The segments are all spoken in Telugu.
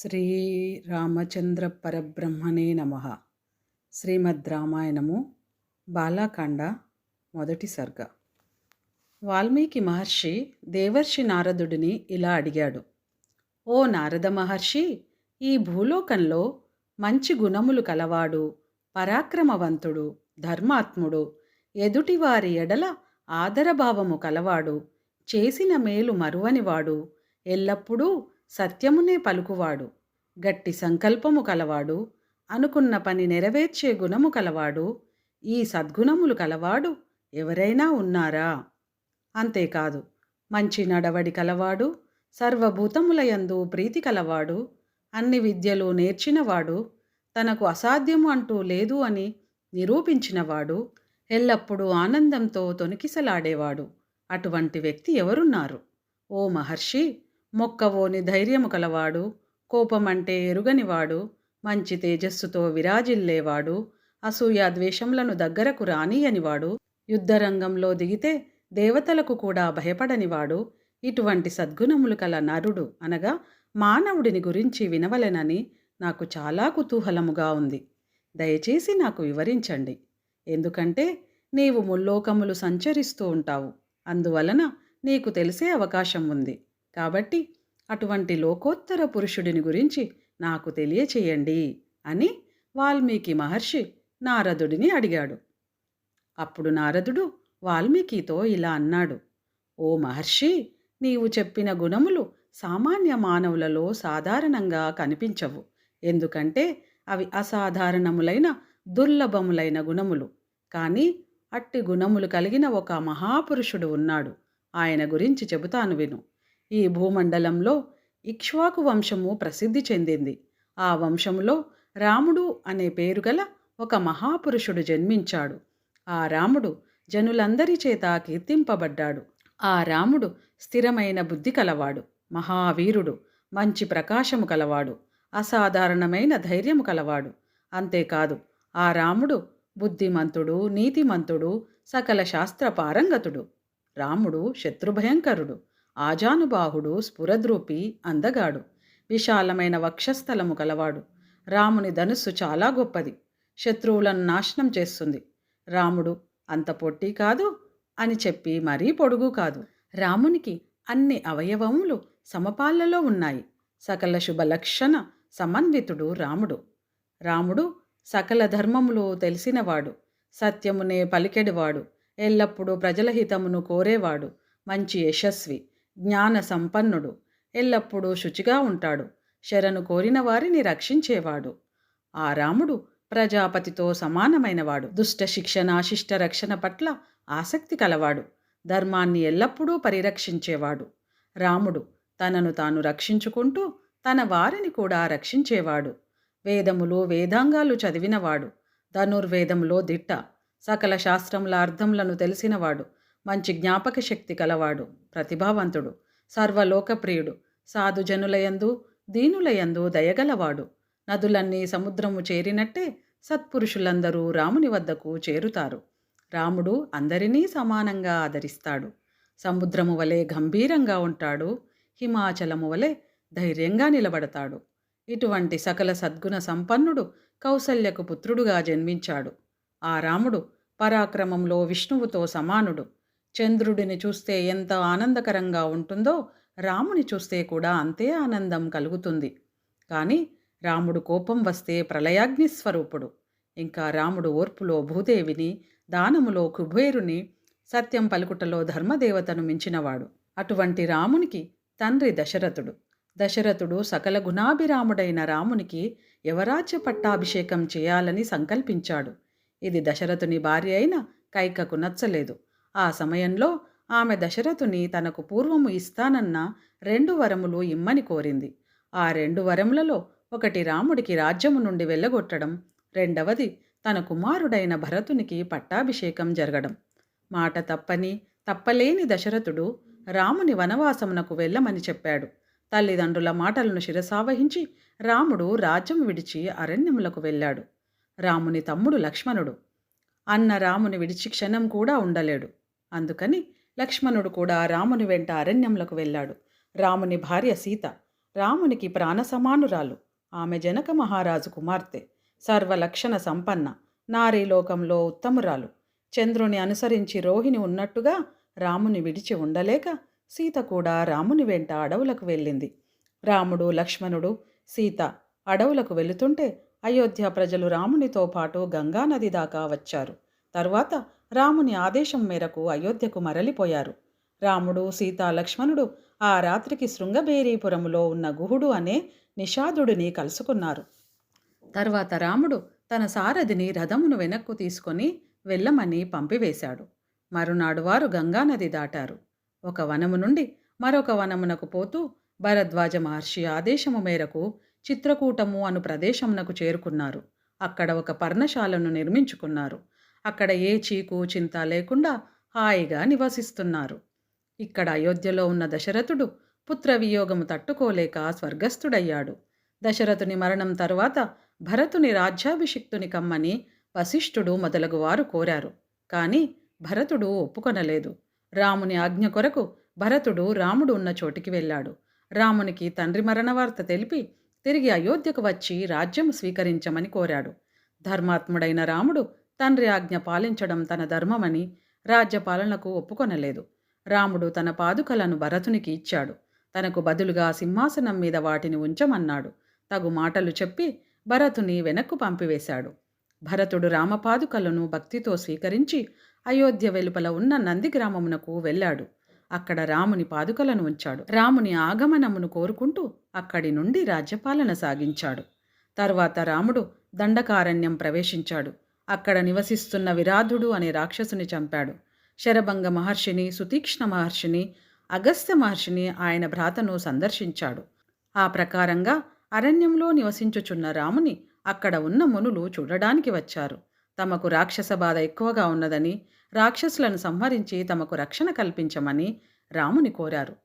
శ్రీరామచంద్ర పరబ్రహ్మణే నమ. శ్రీమద్ రామాయణము బాలాకాండ మొదటి సర్గ. వాల్మీకి మహర్షి దేవర్షి నారదుడిని ఇలా అడిగాడు. ఓ నారద మహర్షి ఈ భూలోకంలో మంచి గుణములు కలవాడు పరాక్రమవంతుడు ధర్మాత్ముడు ఎదుటివారి ఎడల ఆదరభావము కలవాడు చేసిన మేలు మరువనివాడు ఎల్లప్పుడూ సత్యమునే పలుకువాడు గట్టి సంకల్పము కలవాడు అనుకున్న పని నెరవేర్చే గుణము కలవాడు ఈ సద్గుణములు కలవాడు ఎవరైనా ఉన్నారా? అంతేకాదు మంచి నడవడి కలవాడు సర్వభూతములయందు ప్రీతి కలవాడు అన్ని విద్యలు నేర్చినవాడు తనకు అసాధ్యము అంటూ లేదు అని నిరూపించినవాడు ఎల్లప్పుడూ ఆనందంతో తొనికిసలాడేవాడు అటువంటి వ్యక్తి ఎవరున్నారు? ఓ మహర్షి మొక్కవోని ధైర్యము కలవాడు కోపమంటే ఎరుగనివాడు మంచి తేజస్సుతో విరాజిల్లేవాడు అసూయ ద్వేషములను దగ్గరకు రానియనివాడు యుద్ధరంగంలో దిగితే దేవతలకు కూడా భయపడనివాడు ఇటువంటి సద్గుణములు కల నరుడు అనగా మానవుడిని గురించి వినవలెనని నాకు చాలా కుతూహలముగా ఉంది. దయచేసి నాకు వివరించండి. ఎందుకంటే నీవు ముల్లోకములు సంచరిస్తూ ఉంటావు. అందువలన నీకు తెలిసే అవకాశం ఉంది. కాబట్టి అటువంటి లోకోత్తర పురుషుడిని గురించి నాకు తెలియచేయండి అని వాల్మీకి మహర్షి నారదుడిని అడిగాడు. అప్పుడు నారదుడు వాల్మీకితో ఇలా అన్నాడు. ఓ మహర్షి నీవు చెప్పిన గుణములు సామాన్య మానవులలో సాధారణంగా కనిపించవు. ఎందుకంటే అవి అసాధారణములైన దుర్లభములైన గుణములు. కానీ అట్టి గుణములు కలిగిన ఒక మహాపురుషుడు ఉన్నాడు. ఆయన గురించి చెబుతాను విను. ఈ భూమండలంలో ఇక్ష్వాకు వంశము ప్రసిద్ధి చెందింది. ఆ వంశములో రాముడు అనే పేరు గల ఒక మహాపురుషుడు జన్మించాడు. ఆ రాముడు జనులందరి చేత కీర్తింపబడ్డాడు. ఆ రాముడు స్థిరమైన బుద్ధి కలవాడు మహావీరుడు మంచి ప్రకాశము కలవాడు అసాధారణమైన ధైర్యము కలవాడు. అంతేకాదు ఆ రాముడు బుద్ధిమంతుడు నీతిమంతుడు సకల శాస్త్ర పారంగతుడు రాముడు శత్రుభయంకరుడు. ఆజానుబాహుడు స్ఫురద్రూపి అందగాడు. విశాలమైన వక్షస్థలము కలవాడు రాముని ధనుస్సు చాలా గొప్పది. శత్రువులను నాశనం చేస్తుంది. రాముడు అంత పొట్టి కాదు అని చెప్పి మరీ పొడుగు కాదు. రామునికి అన్ని అవయవములు సమపాలలో ఉన్నాయి. సకల శుభలక్షణ సమన్వితుడు రాముడు. రాముడు సకల ధర్మములు తెలిసినవాడు. సత్యమునే పలికెడివాడు. ఎల్లప్పుడూ ప్రజల హితమును కోరేవాడు. మంచి యశస్వి. జ్ఞాన సంపన్నుడు. ఎల్లప్పుడూ శుచిగా ఉంటాడు. శరణు కోరిన వారిని రక్షించేవాడు. ఆ రాముడు ప్రజాపతితో సమానమైనవాడు. దుష్ట శిక్షణ శిష్ట రక్షణ పట్ల ఆసక్తి కలవాడు. ధర్మాన్ని ఎల్లప్పుడూ పరిరక్షించేవాడు. రాముడు తనను తాను రక్షించుకుంటూ తన వారిని కూడా రక్షించేవాడు. వేదములు వేదాంగాలు చదివినవాడు. ధనుర్వేదములో దిట్ట. సకల శాస్త్రముల అర్థములను తెలిసినవాడు. మంచి జ్ఞాపక శక్తి కలవాడు ప్రతిభావంతుడు సర్వలోకప్రియుడు సాధుజనులయందు దీనులయందు దయగలవాడు. నదులన్నీ సముద్రము చేరినట్టే సత్పురుషులందరూ రాముని వద్దకు చేరుతారు. రాముడు అందరినీ సమానంగా ఆదరిస్తాడు. సముద్రము వలె గంభీరంగా ఉంటాడు. హిమాచలము వలె ధైర్యంగా నిలబడతాడు. ఇటువంటి సకల సద్గుణ సంపన్నుడు కౌసల్యకు పుత్రుడుగా జన్మించాడు. ఆ రాముడు పరాక్రమంలో విష్ణువుతో సమానుడు. చంద్రుడిని చూస్తే ఎంత ఆనందకరంగా ఉంటుందో రాముని చూస్తే కూడా అంతే ఆనందం కలుగుతుంది. కానీ రాముడు కోపం వస్తే ప్రళయాగ్ని స్వరూపుడు. ఇంకా రాముడు ఓర్పులో భూదేవిని దానములో కుబేరుని సత్యం పలుకుటలో ధర్మదేవతను మించినవాడు. అటువంటి రామునికి తండ్రి దశరథుడు. దశరథుడు సకల గుణాభిరాముడైన రామునికి యువరాజ్య పట్టాభిషేకం చేయాలని సంకల్పించాడు. ఇది దశరథుని భార్య అయిన కైకకు నచ్చలేదు. ఆ సమయంలో ఆమె దశరథుని తనకు పూర్వము ఇస్తానన్న రెండు వరములు ఇమ్మని కోరింది. ఆ రెండు వరములలో ఒకటి రాముడికి రాజ్యము నుండి వెళ్ళగొట్టడం రెండవది తన కుమారుడైన భరతునికి పట్టాభిషేకం జరగడం. మాట తప్పని తప్పలేని దశరథుడు రాముని వనవాసమునకు వెళ్ళమని చెప్పాడు. తల్లిదండ్రుల మాటలను శిరసావహించి రాముడు రాజ్యం విడిచి అరణ్యములకు వెళ్ళాడు. రాముని తమ్ముడు లక్ష్మణుడు. అన్న రాముని విడిచి క్షణం కూడా ఉండలేడు. అందుకని లక్ష్మణుడు కూడా రాముని వెంట అరణ్యంలోకి వెళ్ళాడు. రాముని భార్య సీత రామునికి ప్రాణసమానురాలు ఆమె జనక మహారాజు కుమార్తె సర్వలక్షణ సంపన్న నారీలోకంలో ఉత్తమురాలు. చంద్రుని అనుసరించి రోహిణి ఉన్నట్టుగా రాముని విడిచి ఉండలేక సీత కూడా రాముని వెంట అడవులకు వెళ్ళింది. రాముడు లక్ష్మణుడు సీత అడవులకు వెళుతుంటే అయోధ్య ప్రజలు రామునితో పాటు గంగానది దాకా వచ్చారు. తరువాత రాముని ఆదేశం మేరకు అయోధ్యకు మరలిపోయారు. రాముడు సీత లక్ష్మణుడు ఆ రాత్రికి శృంగబేరీపురములో ఉన్న గుహుడు అనే నిషాదుడిని కలుసుకున్నారు. తర్వాత రాముడు తన సారథిని రథమును వెనక్కు తీసుకొని వెళ్ళమని పంపివేశాడు. మరునాడు వారు గంగానది దాటారు. ఒక వనము నుండి మరొక వనమునకు పోతూ భరద్వాజ మహర్షి ఆదేశము మేరకు చిత్రకూటము అను ప్రదేశమునకు చేరుకున్నారు. అక్కడ ఒక పర్ణశాలను నిర్మించుకున్నారు. అక్కడ ఏ చీకు చింత లేకుండా హాయిగా నివసిస్తున్నారు. ఇక్కడ అయోధ్యలో ఉన్న దశరథుడు పుత్రవియోగము తట్టుకోలేక స్వర్గస్థుడయ్యాడు. దశరథుని మరణం తరువాత భరతుని రాజ్యాభిషిక్తుని కమ్మని వశిష్ఠుడు మొదలగువారు కోరారు. కానీ భరతుడు ఒప్పుకొనలేదు. రాముని ఆజ్ఞ కొరకు భరతుడు రాముడు ఉన్న చోటికి వెళ్ళాడు. రామునికి తండ్రి మరణ వార్త తెలిపి తిరిగి అయోధ్యకు వచ్చి రాజ్యం స్వీకరించమని కోరాడు. ధర్మాత్ముడైన రాముడు తండ్రి ఆజ్ఞ పాలించడం తన ధర్మమని రాజ్యపాలనకు ఒప్పుకొనలేదు. రాముడు తన పాదుకలను భరతునికి ఇచ్చాడు. తనకు బదులుగా సింహాసనం మీద వాటిని ఉంచమన్నాడు. తగు మాటలు చెప్పి భరతుని వెనక్కు పంపివేశాడు. భరతుడు రామపాదుకలను భక్తితో స్వీకరించి అయోధ్య వెలుపల ఉన్న నందిగ్రామమునకు వెళ్ళాడు. అక్కడ రాముని పాదుకలను ఉంచాడు. రాముని ఆగమనమును కోరుకుంటూ అక్కడి నుండి రాజ్యపాలన సాగించాడు. తర్వాత రాముడు దండకారణ్యం ప్రవేశించాడు. అక్కడ నివసిస్తున్న విరాధుడు అనే రాక్షసుని చంపాడు. శరభంగ మహర్షిని సుతీక్ష్ణ మహర్షిని అగస్త్య మహర్షిని ఆయన భ్రాతను సందర్శించాడు. ఆ ప్రకారంగా అరణ్యంలో నివసించుచున్న రాముని అక్కడ ఉన్న మునులు చూడడానికి వచ్చారు. తమకు రాక్షస బాధ ఎక్కువగా ఉన్నదని రాక్షసులను సంహరించి తమకు రక్షణ కల్పించమని రాముని కోరారు.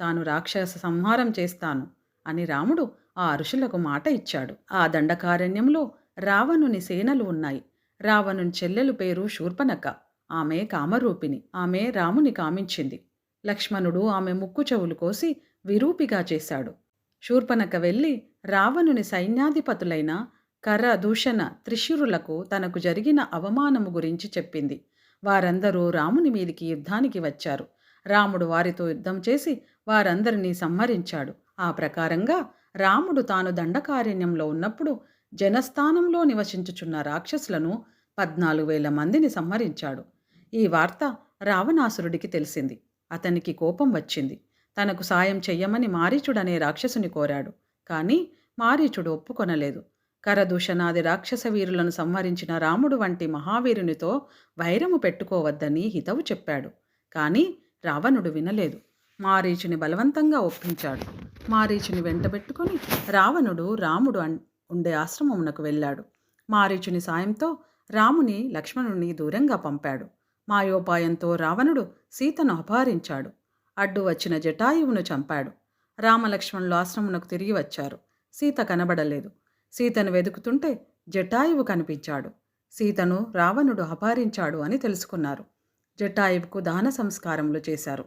తాను రాక్షస సంహారం చేస్తాను అని రాముడు ఆ ఋషులకు మాట ఇచ్చాడు. ఆ దండకారణ్యంలో రావణుని సేనలు ఉన్నాయి. రావణుని చెల్లెలు పేరు శూర్పనక ఆమె కామరూపిణి. ఆమె రాముని కామించింది. లక్ష్మణుడు ఆమె ముక్కు చెవులు కోసి విరూపిగా చేశాడు. శూర్పనక వెళ్ళి రావణుని సైన్యాధిపతులైన కర దూషణ త్రిశూరులకు తనకు జరిగిన అవమానము గురించి చెప్పింది. వారందరూ రాముని మీదికి యుద్ధానికి వచ్చారు. రాముడు వారితో యుద్ధం చేసి వారందరినీ సంహరించాడు. ఆ ప్రకారంగా రాముడు తాను దండకారణ్యంలో ఉన్నప్పుడు జనస్థానంలో నివసించుచున్న రాక్షసులను పద్నాలుగు వేల మందిని సంహరించాడు. ఈ వార్త రావణాసురుడికి తెలిసింది. అతనికి కోపం వచ్చింది. తనకు సాయం చెయ్యమని మారీచుడనే రాక్షసుని కోరాడు. కానీ మారీచుడు ఒప్పుకొనలేదు. కరదూషణాది రాక్షస వీరులను సంహరించిన రాముడు వంటి మహావీరునితో వైరము పెట్టుకోవద్దని హితవు చెప్పాడు. కానీ రావణుడు వినలేదు. మారీచుని బలవంతంగా ఒప్పించాడు. మారీచుని వెంటబెట్టుకుని రావణుడు రాముడు ఉండే ఆశ్రమమునకు వెళ్ళాడు. మారీచుని సాయంతో రాముని లక్ష్మణుని దూరంగా పంపాడు. మాయోపాయంతో రావణుడు సీతను అపహరించాడు. అడ్డు వచ్చిన జటాయువును చంపాడు. రామలక్ష్మణులు ఆశ్రమునకు తిరిగి వచ్చారు. సీత కనబడలేదు. సీతను వెతుకుతుంటే జటాయువు కనిపించాడు. సీతను రావణుడు అపహరించాడు అని తెలుసుకున్నారు. జటాయువుకు దాన సంస్కారములు చేశారు.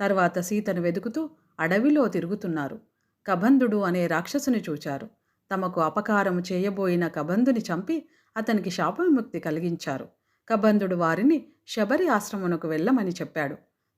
తర్వాత సీతను వెతుకుతూ అడవిలో తిరుగుతున్నారు. కబంధుడు అనే రాక్షసుని చూచారు. తమకు అపకారము చేయబోయిన కబంధుని చంపి అతనికి శాపవిముక్తి కలిగించారు. కబంధుడు వారిని శబరి ఆశ్రమునకు వెళ్ళమని చెప్పాడు.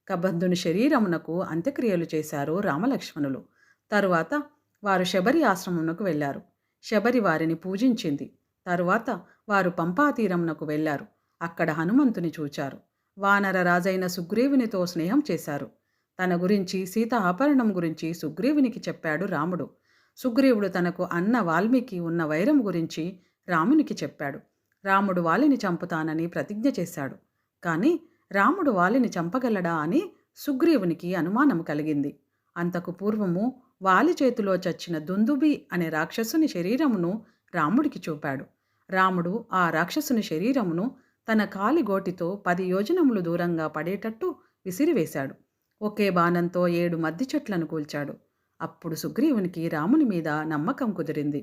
కబంధుని శరీరమునకు అంత్యక్రియలు చేశారు రామలక్ష్మణులు. తరువాత వారు శబరి ఆశ్రమునకు వెళ్ళారు. శబరి వారిని పూజించింది. తరువాత వారు పంపాతీరమునకు వెళ్ళారు. అక్కడ హనుమంతుని చూచారు. వానర రాజైన సుగ్రీవునితో స్నేహం చేశారు. తన గురించి సీత అపహరణం గురించి సుగ్రీవునికి చెప్పాడు రాముడు. సుగ్రీవుడు తనకు అన్న వాల్మీకి ఉన్న వైరం గురించి రామునికి చెప్పాడు. రాముడు వాలిని చంపుతానని ప్రతిజ్ఞ చేశాడు. కానీ రాముడు వాలిని చంపగలడా అని సుగ్రీవునికి అనుమానం కలిగింది. అంతకు పూర్వము వాలి చేతిలో చచ్చిన దుందుబి అనే రాక్షసుని శరీరమును రాముడికి చూపాడు. రాముడు ఆ రాక్షసుని శరీరమును తన కాలి గోటితో పది యోజనములు దూరంగా పడేటట్టు విసిరివేశాడు. ఒకే బాణంతో ఏడు మద్ది చెట్లను కూల్చాడు. అప్పుడు సుగ్రీవునికి రాముని మీద నమ్మకం కుదిరింది.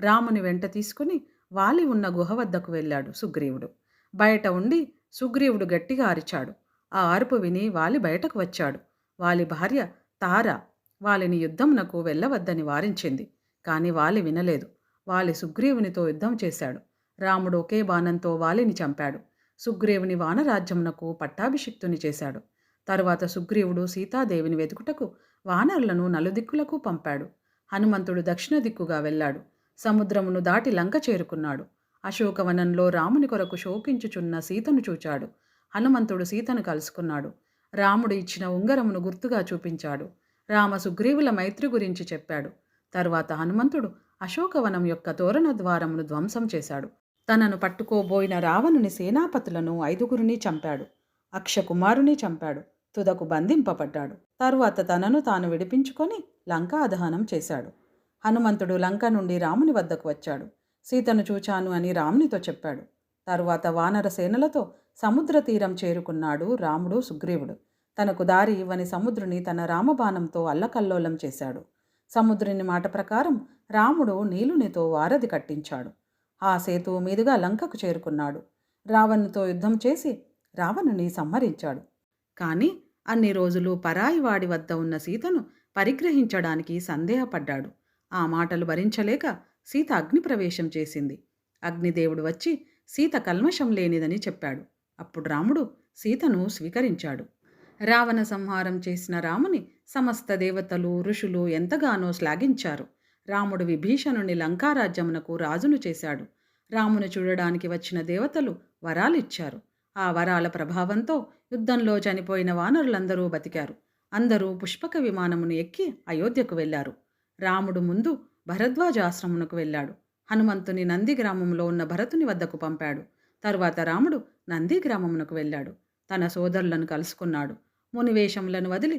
రాముని వెంట తీసుకుని వాలి ఉన్న గుహ వద్దకు వెళ్ళాడు సుగ్రీవుడు. బయట ఉండి సుగ్రీవుడు గట్టిగా అరిచాడు. ఆ అరుపు విని వాలి బయటకు వచ్చాడు. వాలి భార్య తార! వాలిని యుద్ధమునకు వెళ్ళవద్దని వారించింది. కాని వాలి వినలేదు. వాలి సుగ్రీవునితో యుద్ధం చేశాడు. రాముడు ఒకే బాణంతో వాలిని చంపాడు. సుగ్రీవుని వానరాజ్యమునకు పట్టాభిషిక్తుని చేశాడు. తరువాత సుగ్రీవుడు సీతాదేవిని వెతుకుటకు వానరులను నలుదిక్కులకు పంపాడు. హనుమంతుడు దక్షిణ దిక్కుగా వెళ్ళాడు. సముద్రమును దాటి లంక చేరుకున్నాడు. అశోకవనంలో రాముని కొరకు శోకించుచున్న సీతను చూచాడు. హనుమంతుడు సీతను కలుసుకున్నాడు. రాముడు ఇచ్చిన ఉంగరమును గుర్తుగా చూపించాడు. రామ సుగ్రీవుల మైత్రి గురించి చెప్పాడు. తరువాత హనుమంతుడు అశోకవనం యొక్క తోరణ ద్వారమును ధ్వంసం చేశాడు. తనను పట్టుకోబోయిన రావణుని సేనాపతులను ఐదుగురిని చంపాడు. అక్షకుమారుని చంపాడు. తుదకు బంధింపబడ్డాడు. తరువాత తనను తాను విడిపించుకొని లంకా అదహనం చేశాడు. హనుమంతుడు లంక నుండి రాముని వద్దకు వచ్చాడు. సీతను చూచాను అని రామునితో చెప్పాడు. తరువాత వానర సేనలతో సముద్ర తీరం చేరుకున్నాడు రాముడు సుగ్రీవుడు. తనకు దారి ఇవ్వని సముద్రుని తన రామబాణంతో అల్లకల్లోలం చేశాడు. సముద్రుని మాట ప్రకారం రాముడు నీలునితో వారధి కట్టించాడు. ఆ సేతువు మీదుగా లంకకు చేరుకున్నాడు. రావణుతో యుద్ధం చేసి రావణుని సంహరించాడు. కానీ అన్ని రోజులు పరాయి వాడి వద్ద ఉన్న సీతను పరిగ్రహించడానికి సందేహపడ్డాడు. ఆ మాటలు భరించలేక సీత అగ్నిప్రవేశం చేసింది. అగ్నిదేవుడు వచ్చి సీత కల్మషం లేనిదని చెప్పాడు. అప్పుడు రాముడు సీతను స్వీకరించాడు. రావణ సంహారం చేసిన రాముని సమస్త దేవతలు ఋషులు ఎంతగానో శ్లాఘించారు. రాముడు విభీషణుని లంకారాజ్యమునకు రాజును చేశాడు. రామును చూడడానికి వచ్చిన దేవతలు వరాలిచ్చారు. ఆ వరాల ప్రభావంతో యుద్ధంలో చనిపోయిన వానరులందరూ బతికారు. అందరూ పుష్పక విమానమును ఎక్కి అయోధ్యకు వెళ్ళారు రాముడు ముందు భరద్వాజ ఆశ్రమునకు వెళ్ళాడు. హనుమంతుని నంది గ్రామంలో ఉన్న భరతుని వద్దకు పంపాడు. తరువాత రాముడు నంది గ్రామమునకు వెళ్ళాడు. తన సోదరులను కలుసుకున్నాడు. మునివేషములను వదిలి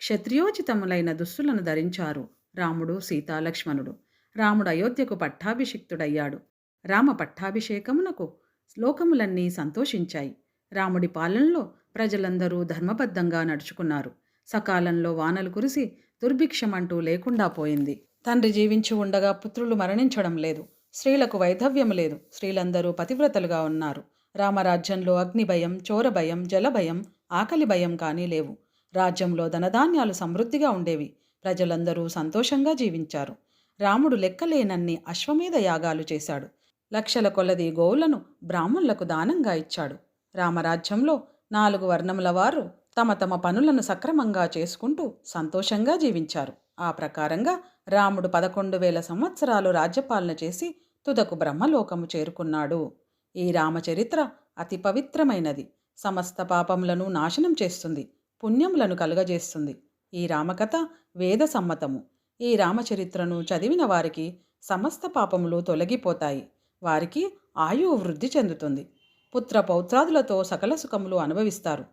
క్షత్రియోచితములైన దుస్తులను ధరించారు రాముడు సీతాలక్ష్మణుడు. రాముడు అయోధ్యకు పట్టాభిషిక్తుడయ్యాడు. రామ పట్టాభిషేకమునకు లోకములన్నీ సంతోషించాయి. రాముడి పాలనలో ప్రజలందరూ ధర్మబద్ధంగా నడుచుకున్నారు. సకాలంలో వానలు కురిసి దుర్భిక్షమంటూ లేకుండా పోయింది. తండ్రి జీవించి ఉండగా పుత్రులు మరణించడం లేదు. స్త్రీలకు వైధవ్యం లేదు. స్త్రీలందరూ పతివ్రతలుగా ఉన్నారు. రామరాజ్యంలో అగ్ని భయం చోర భయం ఆకలి భయం కానీ లేవు. రాజ్యంలో ధనధాన్యాలు సమృద్ధిగా ఉండేవి. ప్రజలందరూ సంతోషంగా జీవించారు. రాముడు లెక్కలేనన్ని అశ్వమేధ యాగాలు చేశాడు. లక్షల కొలది గోవులను బ్రాహ్మణులకు దానంగా ఇచ్చాడు. రామరాజ్యంలో నాలుగు వర్ణముల వారు తమ తమ పనులను సక్రమంగా చేసుకుంటూ సంతోషంగా జీవించారు. ఆ ప్రకారంగా రాముడు పదకొండు వేల సంవత్సరాలు రాజ్యపాలన చేసి తుదకు బ్రహ్మలోకము చేరుకున్నాడు. ఈ రామచరిత్ర అతి పవిత్రమైనది. సమస్త పాపములను నాశనం చేస్తుంది. పుణ్యములను కలుగజేస్తుంది. ఈ రామకథ వేద సమ్మతము. ఈ రామచరిత్రను చదివిన వారికి సమస్త పాపములు తొలగిపోతాయి. వారికి ఆయువు వృద్ధి చెందుతుంది. పుత్ర పౌత్రాదులతో సకల సుఖములు అనుభవిస్తారు.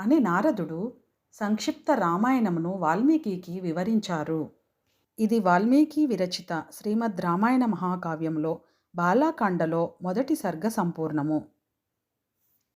అని నారదుడు సంక్షిప్త రామాయణమును వాల్మీకి వివరించారు. ఇది వాల్మీకి విరచిత శ్రీమద్ రామాయణ మహాకావ్యంలో బాలాకాండలో మొదటి సర్గ సంపూర్ణము.